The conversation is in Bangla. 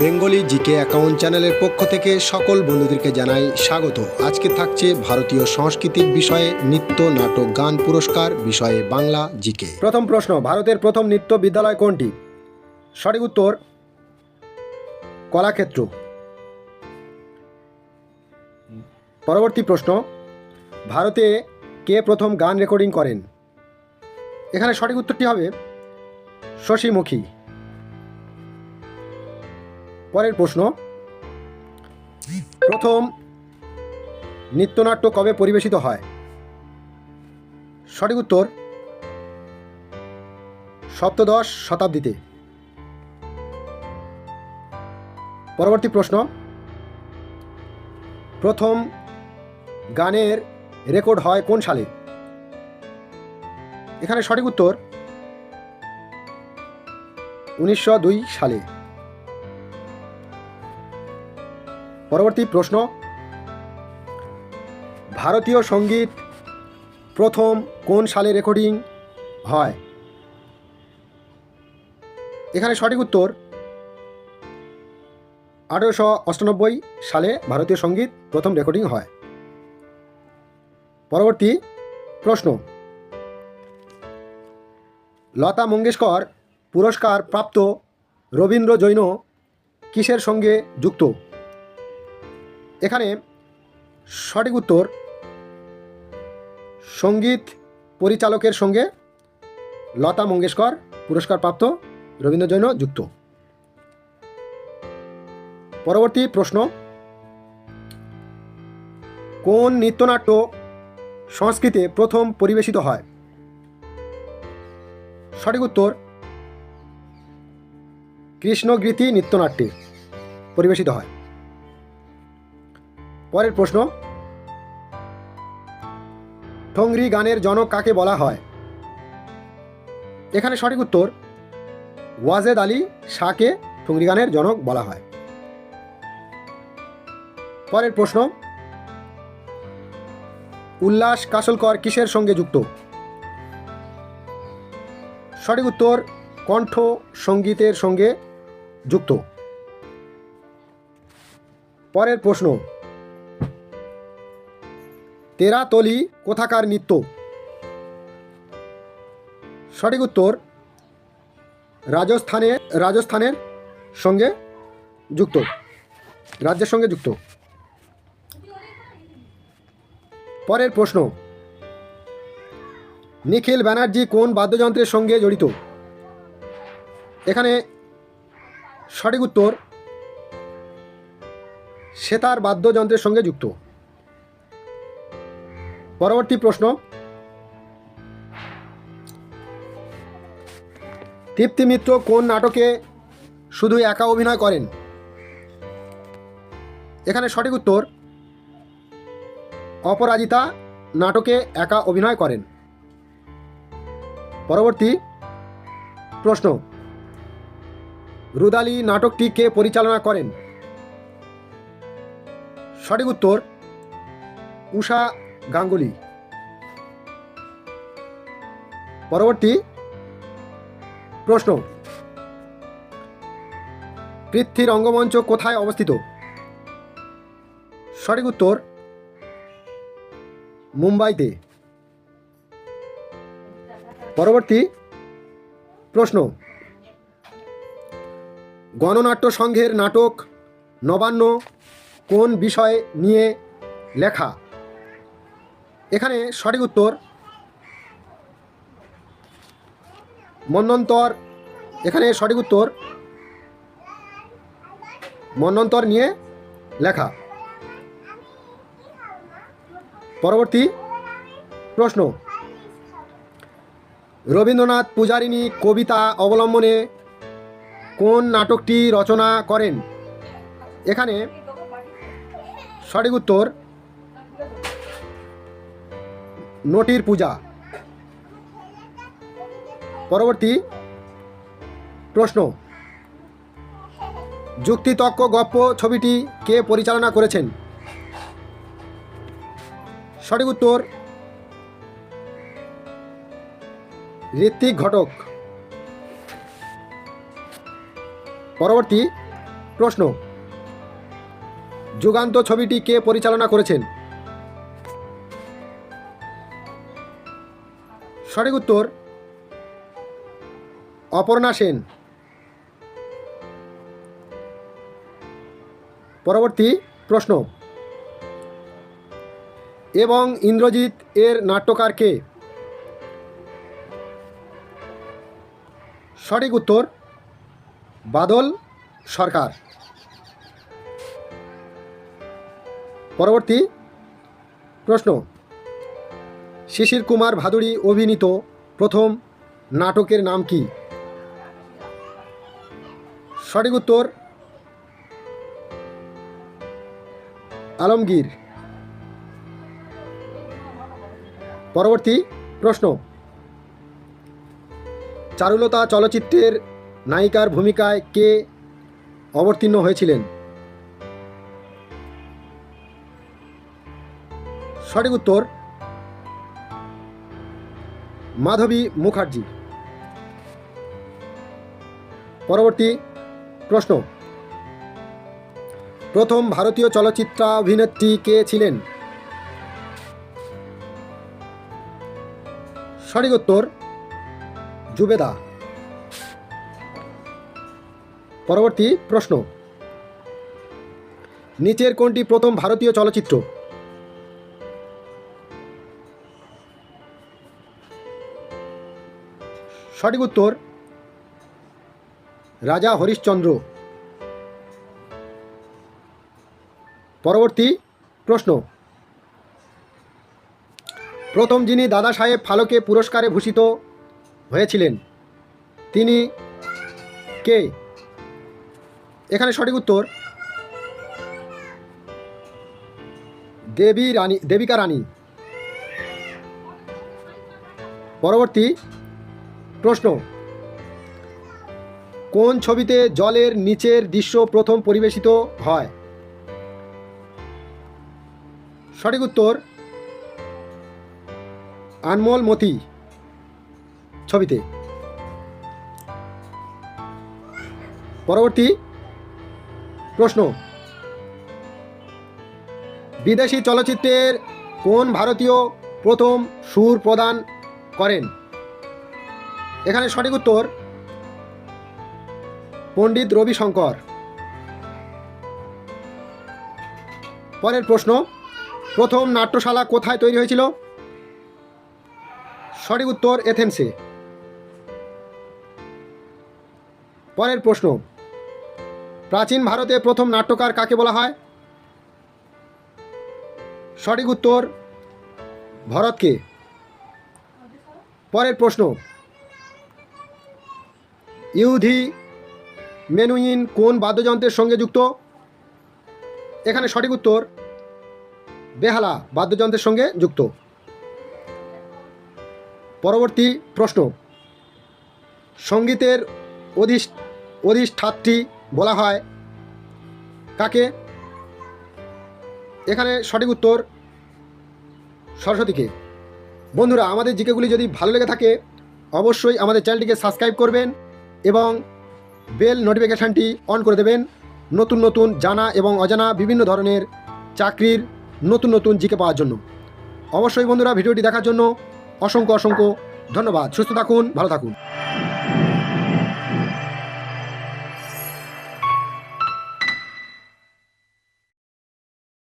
বেঙ্গলি জিকে অ্যাকাউন্ট চ্যানেলের পক্ষ থেকে সকল বন্ধুদেরকে জানাই স্বাগত। আজকে থাকছে ভারতীয় সংস্কৃতির বিষয়ে নৃত্য নাটক গান পুরস্কার বিষয়ে বাংলা জিকে। প্রথম প্রশ্ন, ভারতের প্রথম নৃত্য বিদ্যালয় কোনটি? সঠিক উত্তর, কলাক্ষেত্র। পরবর্তী প্রশ্ন, ভারতে কে প্রথম গান রেকর্ডিং করেন? এখানে সঠিক উত্তরটি হবে শশীমুখী। পরের প্রশ্ন। প্রথম নৃত্যনাট্য কবে পরিবেশিত হয়? সঠিক উত্তর, সপ্তদশ শতাব্দীতে। পরবর্তী প্রশ্ন, প্রথম গানের রেকর্ড হয় কোন সালে? এখানে সঠিক উত্তর, উনিশশো দুই সালে। পরবর্তী প্রশ্ন। ভারতীয় সংগীত প্রথম কোন সালে রেকর্ডিং হয়? এখানে সঠিক উত্তর, আঠেরোশো অষ্টানব্বই সালে ভারতীয় সংগীত প্রথম রেকর্ডিং হয়। পরবর্তী প্রশ্ন, লতা মঙ্গেশকর পুরস্কার প্রাপ্ত রবীন্দ্র জৈন কিসের সঙ্গে যুক্ত? এখানে সঠিক উত্তর সংগীত পরিচালকের সঙ্গে লতা মঙ্গেশকর, পুরস্কারপ্রাপ্ত রবীন্দ্র জৈন যুক্ত। পরবর্তী প্রশ্ন, কোন নৃত্যনাট্য সংস্কৃতে প্রথম পরিবেশিত হয়? সঠিক উত্তর কৃষ্ণগীতি নৃত্যনাট্যে পরিবেশিত হয়। পরের প্রশ্ন। ঠংরি গানের জনক কাকে বলা হয়? এখানে সঠিক উত্তর, ওয়াজেদ আলী শাহকে ঠুংরি গানের জনক বলা হয়। পরের প্রশ্ন, উল্লাস কাসলকর কিসের সঙ্গে যুক্ত? সঠিক উত্তর, কণ্ঠ সঙ্গীতের সঙ্গে যুক্ত। পরের প্রশ্ন তেরাতলি কোথাকার নৃত্য? সঠিক উত্তর, রাজস্থানে, রাজস্থানের সঙ্গে যুক্ত। রাজ্যের সঙ্গে যুক্ত। পরের প্রশ্ন, নিখিল ব্যানার্জি কোন বাদ্যযন্ত্রের সঙ্গে জড়িত? এখানে সঠিক উত্তর, সেতার বাদ্যযন্ত্রের সঙ্গে যুক্ত। পরবর্তী প্রশ্ন। তৃপ্তি মিত্র কোন নাটকে শুধু একা অভিনয় করেন? এখানে সঠিক উত্তর, অপরাজিতা নাটকে একা অভিনয় করেন। পরবর্তী প্রশ্ন, রুদালি নাটকটি কে পরিচালনা করেন? সঠিক উত্তর, উষা গাঙ্গুলি। পরবর্তী প্রশ্ন। পৃথ্বী রঙ্গমঞ্চ কোথায় অবস্থিত? সঠিক উত্তর, মুম্বাইতে। পরবর্তী প্রশ্ন। গণনাট্য সংঘের নাটক নবান্ন কোন বিষয় নিয়ে লেখা? এখানে সঠিক উত্তর মন্বন্তর। এখানে সঠিক উত্তর মন্বন্তর নিয়ে লেখা। পরবর্তী প্রশ্ন। রবীন্দ্রনাথ পূজারিণী কবিতা অবলম্বনে কোন নাটকটি রচনা করেন? এখানে সঠিক উত্তর নটির পূজা। পরবর্তী প্রশ্ন। যুক্তিতক্ক গপ্প ছবিটি কে পরিচালনা করেছেন? সঠিক উত্তর ঋত্বিক ঘটক। পরবর্তী প্রশ্ন। যুগান্ত ছবিটি কে পরিচালনা করেছেন? সঠিক উত্তর, অপর্ণা সেন। পরবর্তী প্রশ্ন। এবং ইন্দ্রজিৎ এর নাট্যকার কে? সঠিক উত্তর, বাদল সরকার। পরবর্তী প্রশ্ন। শিশির কুমার ভাদুড়ি অভিনীত প্রথম নাটকের নাম কি? সঠিক উত্তর আলমগীর। পরবর্তী প্রশ্ন। চারুলতা চলচ্চিত্রের নায়িকার ভূমিকায় কে অবতীর্ণ হয়েছিলেন? সঠিক উত্তর মাধবী মুখার্জি। পরবর্তী প্রশ্ন। প্রথম ভারতীয় চলচ্চিত্রাভিনেত্রী কে ছিলেন? সঠিক উত্তর, জুবেদা। পরবর্তী প্রশ্ন। নিচের কোনটি প্রথম ভারতীয় চলচ্চিত্র? সঠিক উত্তর রাজা হরিশ্চন্দ্র। পরবর্তী প্রশ্ন। প্রথম যিনি দাদা সাহেব ফালকে পুরস্কারে ভূষিত হয়েছিলেন, তিনি কে? এখানে সঠিক উত্তর দেবী রানী দেবিকা রানী। পরবর্তী প্রশ্ন। কোন ছবিতে জলের নিচের দৃশ্য প্রথম পরিবেশিত হয়? সঠিক উত্তর, আনমোল মতি ছবিতে। পরবর্তী প্রশ্ন, বিদেশি চলচ্চিত্রের কোন ভারতীয় প্রথম সুর প্রদান করেন? এখানে সঠিক উত্তর পণ্ডিত রবিশঙ্কর। পরের প্রশ্ন, প্রথম নাট্যশালা কোথায় তৈরি হয়েছিল? সঠিক উত্তর এথেন্সে। পরের প্রশ্ন, প্রাচীন ভারতে প্রথম নাট্যকার কাকে বলা হয়? সঠিক উত্তর, ভরতকে। পরের প্রশ্ন ইউধি মেনুইন কোন বাদ্যযন্ত্রের সঙ্গে যুক্ত? এখানে সঠিক উত্তর, বেহালা বাদ্যযন্ত্রের সঙ্গে যুক্ত। পরবর্তী প্রশ্ন, সঙ্গীতের অধিষ, অধিষ্ঠাত্রী বলা হয় কাকে? এখানে সঠিক উত্তর, সরস্বতীকে। বন্ধুরা, আমাদের জিকেগুলি যদি ভালো লেগে থাকে, অবশ্যই আমাদের চ্যানেলটিকে সাবস্ক্রাইব করবেন। এবং বেল নোটিফিকেশানটি অন করে দেবেন। নতুন নতুন জানা এবং অজানা বিভিন্ন ধরনের চাকরির নতুন নতুন জিকে পাওয়ার জন্য। অবশ্যই বন্ধুরা ভিডিওটি দেখার জন্য অসংখ্য অসংখ্য ধন্যবাদ। সুস্থ থাকুন, ভালো থাকুন।